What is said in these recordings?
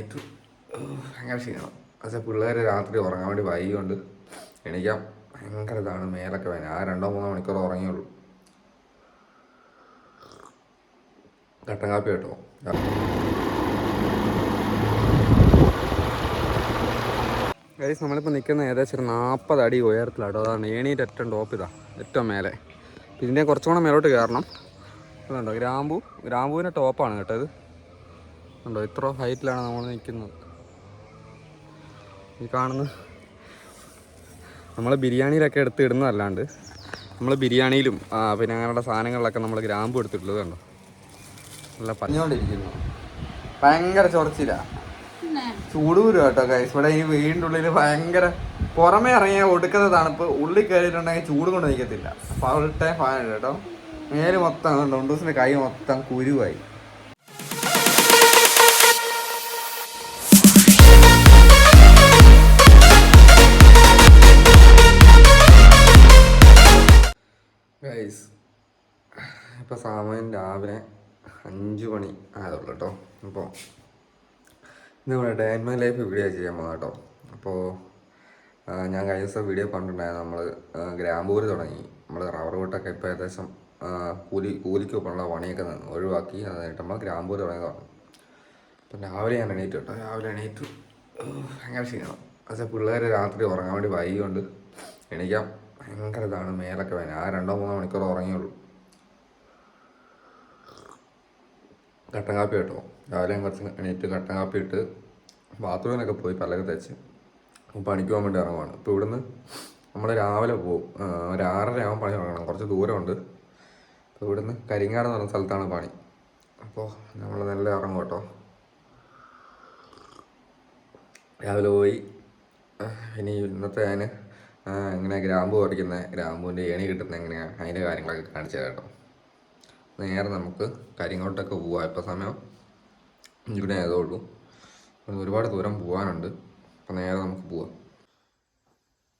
ഭയങ്കര ക്ഷീണം പക്ഷേ പിള്ളേർ രാത്രി ഉറങ്ങാൻ വേണ്ടി വൈകിയുണ്ട് എണീക്കാം ഭയങ്കര ഇതാണ്. മേലൊക്കെ വേണം ആ രണ്ടോ മൂന്നോ മണിക്കൂർ ഉറങ്ങിയുള്ളൂ കട്ടൻ കാപ്പി കേട്ടോ? ഗൈസ് നമ്മളിപ്പോൾ നിൽക്കുന്ന ഏകദേശം ഒരു നാൽപ്പത് അടി ഉയരത്തിലാട്ടോ. അതാണ് ഏണീന്റെ ഏറ്റവും ടോപ്പ് ഇതാ. ഏറ്റവും മേലെ. പിന്നെ കുറച്ചും കുറച്ചുകൂടെ മേലോട്ട് കയറണം. അതുണ്ടോ ഗ്രാമ്പു. ഗ്രാമ്പുവിന്റെ ടോപ്പാണ് കേട്ടോ ഇത്. ഉണ്ടോ ഇത്ര ഹൈറ്റിലാണ് നമ്മൾ നിൽക്കുന്നത്. ഈ കാണുന്ന നമ്മൾ ബിരിയാണിയിലൊക്കെ എടുത്ത് ഇടുന്നതല്ലാണ്ട് നമ്മൾ ബിരിയാണിയിലും പിന്നെ അങ്ങനെയുള്ള സാധനങ്ങളിലൊക്കെ നമ്മൾ ഗ്രാമ്പ് എടുത്തിട്ടുള്ളത് കണ്ടോ? നല്ല പറഞ്ഞുകൊണ്ടിരിക്കുന്നു ഭയങ്കര ചൊറച്ചില്ല ചൂട് വരും കേട്ടോ കൈസ് ഇവിടെ ഈ വീടിന്റെ ഉള്ളിൽ ഭയങ്കര പുറമേ ഇറങ്ങിയ ഒടുക്കത്തെ തണുപ്പ്. ഉള്ളിൽ കയറിയിട്ടുണ്ടെങ്കിൽ ചൂട് കൊണ്ട് നിൽക്കത്തില്ല ഫുൾ ടൈം ഫാൻ കേട്ടോ. മേൽ മൊത്തം കണ്ടോ ഉണ്ടൂസിന്റെ കൈ മൊത്തം കുരുവായി. ഗൈസ് ഇപ്പോൾ സമയം രാവിലെ അഞ്ച് മണി ആയതുള്ളൂ കേട്ടോ അപ്പോൾ നമ്മുടെ ഡേ മൈ ലൈഫ് വീഡിയോ ചെയ്യാൻ പോകാം കേട്ടോ അപ്പോൾ ഞാൻ കഴിഞ്ഞ ദിവസം വീഡിയോ കണ്ടിട്ടുണ്ടായിരുന്നു നമ്മൾ ഗ്രാമ്പൂര് തുടങ്ങി. നമ്മൾ റബ്ബർ വീട്ടൊക്കെ ഇപ്പോൾ ഏകദേശം കൂലി കൂലി കൂലിക്കൊപ്പമുള്ള പണിയൊക്കെ നിന്ന് ഒഴിവാക്കി. അത് കഴിഞ്ഞിട്ട് നമ്മൾ ഗ്രാമ്പൂർ തുടങ്ങി തുടങ്ങി. അപ്പം രാവിലെ ഞാൻ എണീറ്റു കേട്ടോ രാവിലെ എണീറ്റു ഭയങ്കര ക്ഷീണം. പക്ഷേ പിള്ളേർ രാത്രി ഉറങ്ങാൻ വേണ്ടി വൈകിയുണ്ട് എണീക്കാം. ഭയങ്കര ഇതാണ് മേലൊക്കെ വേദന. ആ രണ്ടോ മൂന്നോ മണിക്കൂർ ഉറങ്ങിയുള്ളൂ. കട്ടൻ കാപ്പി കേട്ടോ. രാവിലെ കുറച്ച് എണീറ്റ് കട്ടൻ കാപ്പി ഇട്ട് ബാത്റൂമിലൊക്കെ പോയി പല്ലൊക്കെ തേച്ച് പണിക്ക് പോകാൻ വേണ്ടി ഇറങ്ങുവാണ്. ഇപ്പോൾ ഇവിടുന്ന് നമ്മൾ രാവിലെ പോകും ഒരു ആറര ആകുമ്പോൾ പണി തുടങ്ങണം. കുറച്ച് ദൂരമുണ്ട്. അപ്പോൾ ഇവിടുന്ന് കരിങ്ങാട് എന്ന് പറഞ്ഞ സ്ഥലത്താണ് പണി. അപ്പോൾ നമ്മൾ നല്ല ഇറങ്ങും കേട്ടോ. രാവിലെ പോയി. ഇനി ഇന്നത്തെ ഞാൻ എങ്ങനെ ഗ്രാമ്പു പറിക്കുന്ന ഗ്രാമ്പുവിന്റെ ഏണി കിട്ടുന്ന എങ്ങനെയാണ് അതിന്റെ കാര്യങ്ങളൊക്കെ കാണിച്ചു കേട്ടോ. നേരെ നമുക്ക് കരിങ്ങോട്ടൊക്കെ പോവാം. ഇപ്പോൾ സമയം ഇവിടെ ഏതോളൂ ഒരുപാട് ദൂരം പോകാനുണ്ട് അപ്പോൾ നേരെ നമുക്ക് പോവാം.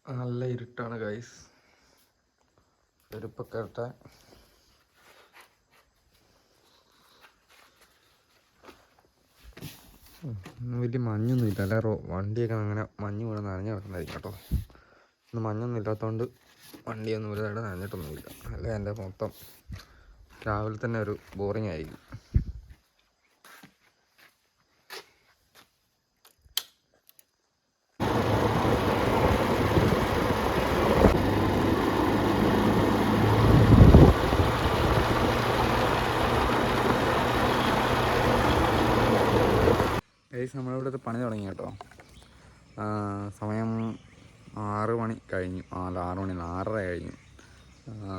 നല്ല ഇരുട്ടാണ് ഗൈസ് ചെരുപ്പൊക്കെ വലിയ മഞ്ഞൊന്നും ഇല്ല അല്ല വണ്ടിയൊക്കെ അങ്ങനെ മഞ്ഞ് വീണ് നനഞ്ഞ് കിടക്കുന്നതായിരിക്കും കേട്ടോ. ഇന്ന് മഞ്ഞൊന്നും ഇല്ലാത്തതുകൊണ്ട് വണ്ടിയൊന്നും ഒരു തടം നനഞ്ഞിട്ടൊന്നുമില്ല അല്ല എന്റെ മൊത്തം രാവിലെ തന്നെ ഒരു ബോറിംഗ് ആയിരിക്കും ഏകദേശം നമ്മളിവിടുത്തെ പണി തുടങ്ങി കേട്ടോ. സമയം ആറ് മണി കഴിഞ്ഞു. അല്ല ആറ് മണി ആറര കഴിഞ്ഞു.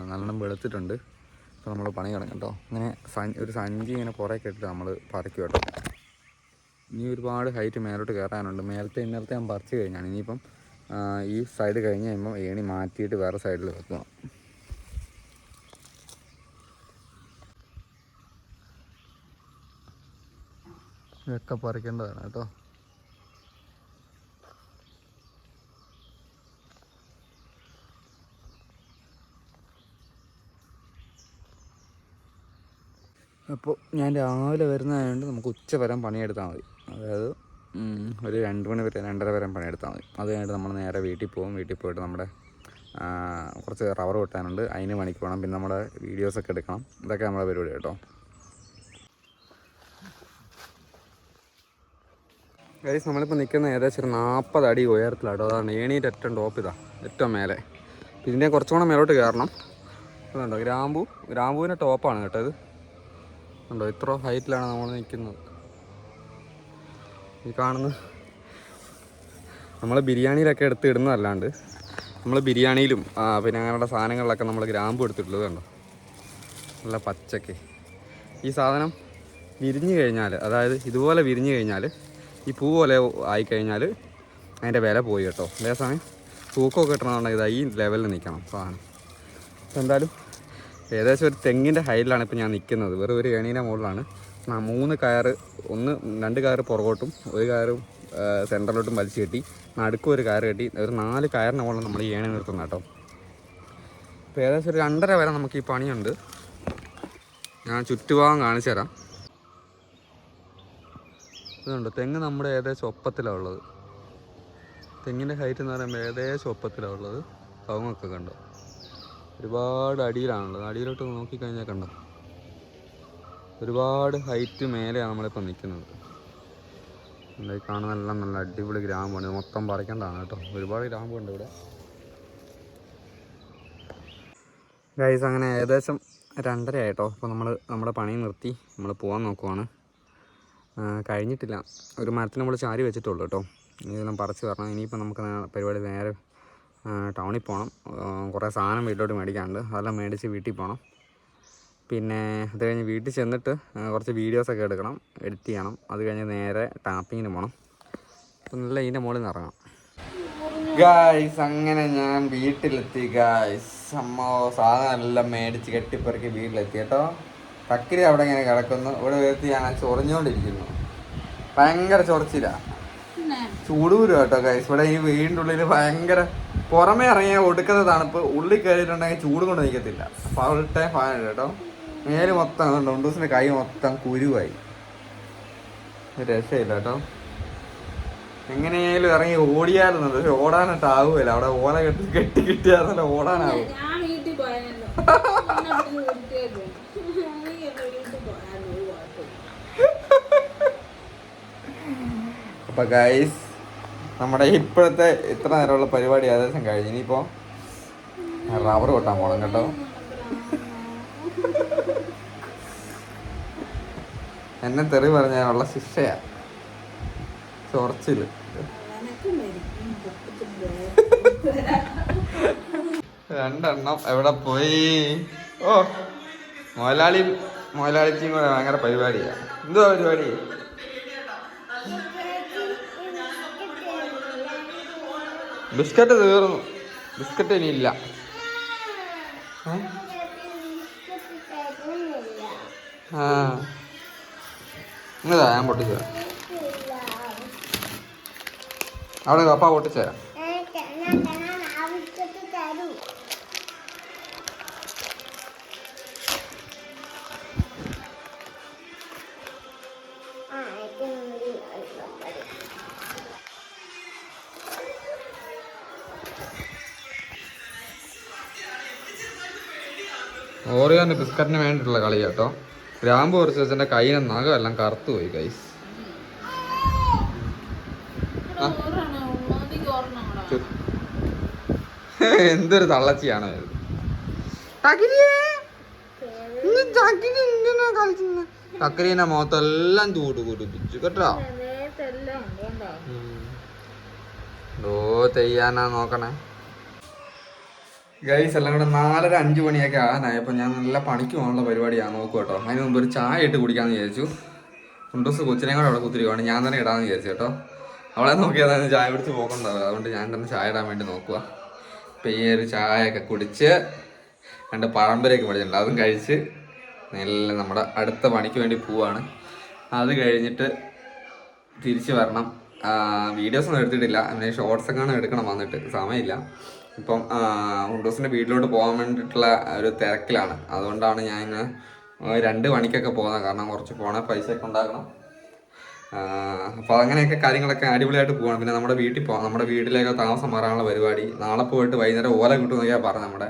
നല്ലോണം വെളുത്തിട്ടുണ്ട്. അപ്പോൾ നമ്മൾ പണി കിടക്കും കേട്ടോ. ഇങ്ങനെ ഒരു സഞ്ചി ഇങ്ങനെ കുറേ കെട്ടിട്ട് നമ്മൾ പറിക്കും കേട്ടോ. ഇനി ഒരുപാട് ഹൈറ്റ് മേലോട്ട് കയറാനുണ്ട് മേലത്തെ ഇന്നലത്തെ ഞാൻ പറിച്ചു കഴിഞ്ഞാണ്. ഇനിയിപ്പം ഈ സൈഡ് കഴിഞ്ഞ് കഴിയുമ്പോൾ ഏണി മാറ്റിയിട്ട് വേറെ സൈഡിൽ വെക്കുക ഇതൊക്കെ പറിക്കേണ്ടതാണ് കേട്ടോ. അപ്പോൾ ഞാൻ രാവിലെ വരുന്നതായതുകൊണ്ട് നമുക്ക് ഉച്ച വരെ പണിയെടുത്താൽ മതി. അതായത് ഒരു രണ്ട് മണി വരെ രണ്ടര വരെ പണിയെടുത്താൽ മതി. അത് കഴിഞ്ഞിട്ട് നമ്മൾ നേരെ വീട്ടിൽ പോകും. വീട്ടിൽ പോയിട്ട് നമ്മുടെ കുറച്ച് റബ്ബർ വെട്ടാനുണ്ട്. അതിന് പണിക്ക് പോകണം. പിന്നെ നമ്മുടെ വീഡിയോസൊക്കെ എടുക്കണം. ഇതൊക്കെ നമ്മുടെ പരിപാടി കേട്ടോ. ഗൈസ് നമ്മളിപ്പോൾ നിൽക്കുന്ന ഏകദേശം ഒരു നാൽപ്പത് അടി ഉയരത്തിലാട്ടോ. അതാണ് ഏണീന്റെ ഏറ്റവും ടോപ്പ് ഇതാ. ഏറ്റവും മേലെ. ഇതിന്റെ കുറച്ചുകൂടെ മേലോട്ട് കയറണം. അതുണ്ടോ ഗ്രാമ്പു ഗ്രാമ്പൂവിന്റെ ടോപ്പാണ് കേട്ടോ ഇത്. ഉണ്ടോ? ഇത്ര ഹൈറ്റിലാണ് നമ്മൾ നിൽക്കുന്നത്. ഈ കാണുന്ന നമ്മൾ ബിരിയാണിയിലൊക്കെ എടുത്ത് ഇടുന്നതല്ലാണ്ട് നമ്മൾ ബിരിയാണിയിലും പിന്നെ അങ്ങനെയുള്ള സാധനങ്ങളിലൊക്കെ നമ്മൾ ഗ്രാമ്പ് എടുത്തിട്ടുള്ളത് കണ്ടോ? നല്ല പച്ചക്ക്. ഈ സാധനം വിരിഞ്ഞു കഴിഞ്ഞാൽ അതായത് ഇതുപോലെ വിരിഞ്ഞു കഴിഞ്ഞാൽ ഈ പൂ പോലെ ആയിക്കഴിഞ്ഞാൽ അതിന്റെ വില പോയി കേട്ടോ. അതേസമയം തൂക്കമൊക്കെ കിട്ടണമെന്നുണ്ടെങ്കിൽ ഇതാ ഈ ലെവലിൽ നിൽക്കണം സാധനം. എന്തായാലും ഏകദേശം ഒരു തെങ്ങിന്റെ ഹൈറ്റിലാണ് ഇപ്പോൾ ഞാൻ നിൽക്കുന്നത് വെറും ഒരു ഏണീന്റെ മുകളിലാണ്. മൂന്ന് കയറ് ഒന്ന് രണ്ട് കയറ് പുറകോട്ടും ഒരു കയറും സെന്ററിലോട്ടും വലിച്ചു കെട്ടി നടുക്കും ഒരു കയറ് കെട്ടി ഒരു നാല് കയറിന് മുകളിൽ നമ്മൾ ഈ ഏണി നിർത്തുന്നത് കേട്ടോ. ഇപ്പോൾ ഏകദേശം ഒരു രണ്ടര വരെ നമുക്ക് ഈ പണിയുണ്ട്. ഞാൻ ചുറ്റുഭാഗം കാണിച്ചു തരാം. ഇതുണ്ട് തെങ്ങ് നമ്മുടെ ഏകദേശം ഒപ്പത്തിലാണ് ഉള്ളത്. തെങ്ങിന്റെ ഹൈറ്റ് എന്ന് പറയുമ്പോൾ ഏകദേശം ഒപ്പത്തിലാണ് ഉള്ളത്. കവുങ്ങൊക്കെ കണ്ടോ? ഒരുപാട് അടിയിലാണുള്ളത്. അടിയിലോട്ട് നോക്കിക്കഴിഞ്ഞാൽ കണ്ടോ? ഒരുപാട് ഹൈറ്റ് മേലെയാണ് നമ്മളിപ്പോൾ നിൽക്കുന്നത്. എന്താ കാണുന്നതെല്ലാം നല്ല അടിപൊളി ഗ്രാമമാണ് ഇത് മൊത്തം പറിക്കേണ്ടതാണ് കേട്ടോ. ഒരുപാട് ഗ്രാമമുണ്ട് ഇവിടെ. ഗൈസ് അങ്ങനെ ഏകദേശം രണ്ടര ആയിട്ടോ. അപ്പോൾ നമ്മൾ നമ്മുടെ പണി നിർത്തി. നമ്മൾ പോകാൻ നോക്കുവാണ്. കഴിഞ്ഞിട്ടില്ല. ഒരു മരത്തിന് നമ്മൾ ചാരി വെച്ചിട്ടുള്ളൂ കേട്ടോ. ഇതെല്ലാം പറിച്ചു വരണം. ഇനിയിപ്പോൾ നമുക്ക് പരിപാടി നേരെ ടൗണിൽ പോകണം കുറേ സാധനം വീട്ടിലോട്ട് മേടിക്കാനുണ്ട്. അതെല്ലാം മേടിച്ച് വീട്ടിൽ പോകണം പിന്നെ അത് കഴിഞ്ഞ് വീട്ടിൽ ചെന്നിട്ട് കുറച്ച് വീഡിയോസൊക്കെ എടുക്കണം എഡിറ്റ് ചെയ്യണം. അത് കഴിഞ്ഞ് നേരെ ടാപ്പിങ്ങിന് പോകണം അപ്പം നല്ല ഇതിന്റെ മുകളിൽ നിന്ന് ഇറങ്ങാം. ഗായ്സ് അങ്ങനെ ഞാൻ വീട്ടിലെത്തി ഗായ്സ് അമ്മ സാധനം എല്ലാം മേടിച്ച് കെട്ടിപ്പെറുക്കി വീട്ടിലെത്തി കേട്ടോ. കക്കിരി അവിടെ ഇങ്ങനെ കിടക്കുന്നു. ഇവിടെ വരുത്തി ഞാൻ ചൊറിഞ്ഞുകൊണ്ടിരിക്കുന്നു. ഭയങ്കര ചൊറിച്ചില്ല ചൂടൂരും കേട്ടോ ഗൈസ് ഇവിടെ ഈ വീടിന്റെ ഉള്ളിൽ ഭയങ്കര പുറമേ ഇറങ്ങിയ ഒടുക്കുന്ന തണുപ്പ് ഉള്ളിൽ കയറിയിട്ടുണ്ടെങ്കിൽ ചൂട് കൊണ്ട് നിൽക്കത്തില്ല ഫുൾ ടൈം ഫാൻ കേട്ടോ മേൽ മൊത്തം ഡോണ്ടൂസിന്റെ കൈ മൊത്തം കുരുവായി. രസമില്ല രക്ഷയില്ല കേട്ടോ എങ്ങനെയായാലും ഇറങ്ങി ഓടിയായിരുന്നു പക്ഷെ ഓടാനായിട്ട് ആവുമല്ല അവിടെ ഓല കെട്ടി കെട്ടി കിട്ടിയാന്നല്ല ഓടാനാവും. അപ്പൊ ഗൈസ് നമ്മുടെ ഇപ്പോഴത്തെ ഇത്ര നേരമുള്ള പരിപാടി ഏകദേശം കഴിഞ്ഞു. ഇനിയിപ്പോ റബ്ബർ കൊട്ടാൻ പോണം കേട്ടോ. എന്നെ തെറി പറഞ്ഞതിനുള്ള ശിക്ഷയാ. ചൊറച്ചിൽ. രണ്ടെണ്ണം എവിടെ പോയി? ഓ മുതലാളി മുതലാളിച്ചിയും കൂടെ ഭയങ്കര പരിപാടിയാ. എന്തുവാ പരിപാടി? ബിസ്ക്കറ്റ് തീർന്നു. ബിസ്ക്കറ്റ് ഇനി ഇല്ല ആ. ഞാൻ പൊട്ടിച്ചു തരാം. അവിടെ കപ്പ പൊട്ടിച്ചു തരാം. ഓറിയോന്റെ ബിസ്ക്കറ്റിന് വേണ്ടിയിട്ടുള്ള കളി കേട്ടോ ഗ്രാമ്പ് കുറച്ച് വെച്ചെന്റെ കയ്യിലെ നഖം എല്ലാം കറുത്തു പോയി കൈസ് എന്തൊരു തള്ളച്ചിയാണ് ഇത്. ചക്കരീനെ മുഖത്തെല്ലാം ചൂട് കുടിപ്പിച്ചു കേട്ടോ. ഓ ചെയ്യാനാ നോക്കണേ. ഗൈസ് എല്ലാം കൂടെ നാലര അഞ്ച് മണിയൊക്കെ ആകാനായി അപ്പോൾ ഞാൻ നല്ല പണിക്ക് പോകാനുള്ള പരിപാടിയാണ് നോക്കുക കേട്ടോ. അതിന് മുമ്പ് ഒരു ചായ ഇട്ട് കുടിക്കാമെന്ന് വിചാരിച്ചു. കുണ്ടൂസ് കൊച്ചിനെ കൂടെ അവിടെ കുത്തിരിക്കുവാണ്. ഞാൻ തന്നെ ഇടാമെന്ന് വിചാരിച്ചു കേട്ടോ. അവളെ നോക്കിയാൽ ചായ പിടിച്ച് പോകണ്ടാവുക അതുകൊണ്ട് ഞാൻ തന്നെ ചായ ഇടാൻ വേണ്ടി നോക്കുക ഒരു ചായയൊക്കെ കുടിച്ച് രണ്ട് പഴംപരയൊക്കെ മേടിച്ചിട്ടുണ്ട്. അതും കഴിച്ച് നല്ല നമ്മുടെ അടുത്ത പണിക്ക് വേണ്ടി പോവാണ്. അത് കഴിഞ്ഞിട്ട് തിരിച്ച് വരണം. വീഡിയോസ് ഒന്നും എടുത്തിട്ടില്ല. അങ്ങനെ ഷോർട്സ് ഒക്കെ എടുക്കണം വന്നിട്ട്. സമയമില്ല. ഇപ്പം ഉണ്ടോസിന്റെ വീട്ടിലോട്ട് പോകാൻ വേണ്ടിയിട്ടുള്ള ഒരു തിരക്കിലാണ്. അതുകൊണ്ടാണ് ഞാൻ ഇന്ന് രണ്ട് മണിക്കൊക്കെ പോകുന്നത്. കാരണം കുറച്ച് പോണ പൈസ ഒക്കെ ഉണ്ടാക്കണം അപ്പോൾ അങ്ങനെയൊക്കെ കാര്യങ്ങളൊക്കെ അടിപൊളിയായിട്ട് പോകണം പിന്നെ നമ്മുടെ വീട്ടിൽ പോകാം നമ്മുടെ വീട്ടിലേക്ക് താമസം മാറാനുള്ള പരിപാടി. നാളെ പോയിട്ട് വൈകുന്നേരം ഓല കിട്ടുമെന്നൊക്കെയാണ് പറഞ്ഞു നമ്മുടെ.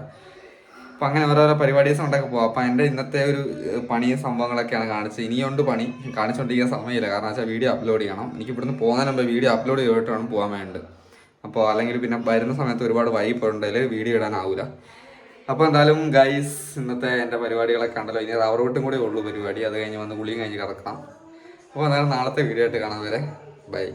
അപ്പം അങ്ങനെ ഓരോരോ പരിപാടീസ് ഉണ്ടാക്കി പോകാം അപ്പം എന്റെ ഇന്നത്തെ ഒരു പണിയും സംഭവങ്ങളൊക്കെയാണ് കാണിച്ചത്. ഇനിയുണ്ട് പണി. കാണിച്ചുകൊണ്ടിരിക്കാൻ സമയമില്ല. കാരണം വെച്ചാൽ വീഡിയോ അപ്ലോഡ് ചെയ്യണം. എനിക്ക് ഇവിടുന്ന് പോകുന്നതിന് മുമ്പ് വീഡിയോ അപ്ലോഡ് ചെയ്തിട്ട് വേണം പോകാൻ വേണ്ടത്. അപ്പോൾ അല്ലെങ്കിൽ പിന്നെ വരുന്ന സമയത്ത് ഒരുപാട് വൈകിപ്പോണ്ടെങ്കിൽ വീഡിയോ ഇടാനാവില്ല അപ്പോൾ എന്തായാലും ഗൈസ് ഇന്നത്തെ എന്റെ പരിപാടികളൊക്കെ കണ്ടല്ലോ. ഇനി റവർ വെട്ടും കൂടെ ഉള്ളൂ പരിപാടി. അത് കഴിഞ്ഞ് വന്ന് കുളിയും കഴിഞ്ഞ് കിടക്കണം. അപ്പോൾ എന്തായാലും നാളത്തെ വീഡിയോ ആയിട്ട് കാണാൻ വരെ. ബൈ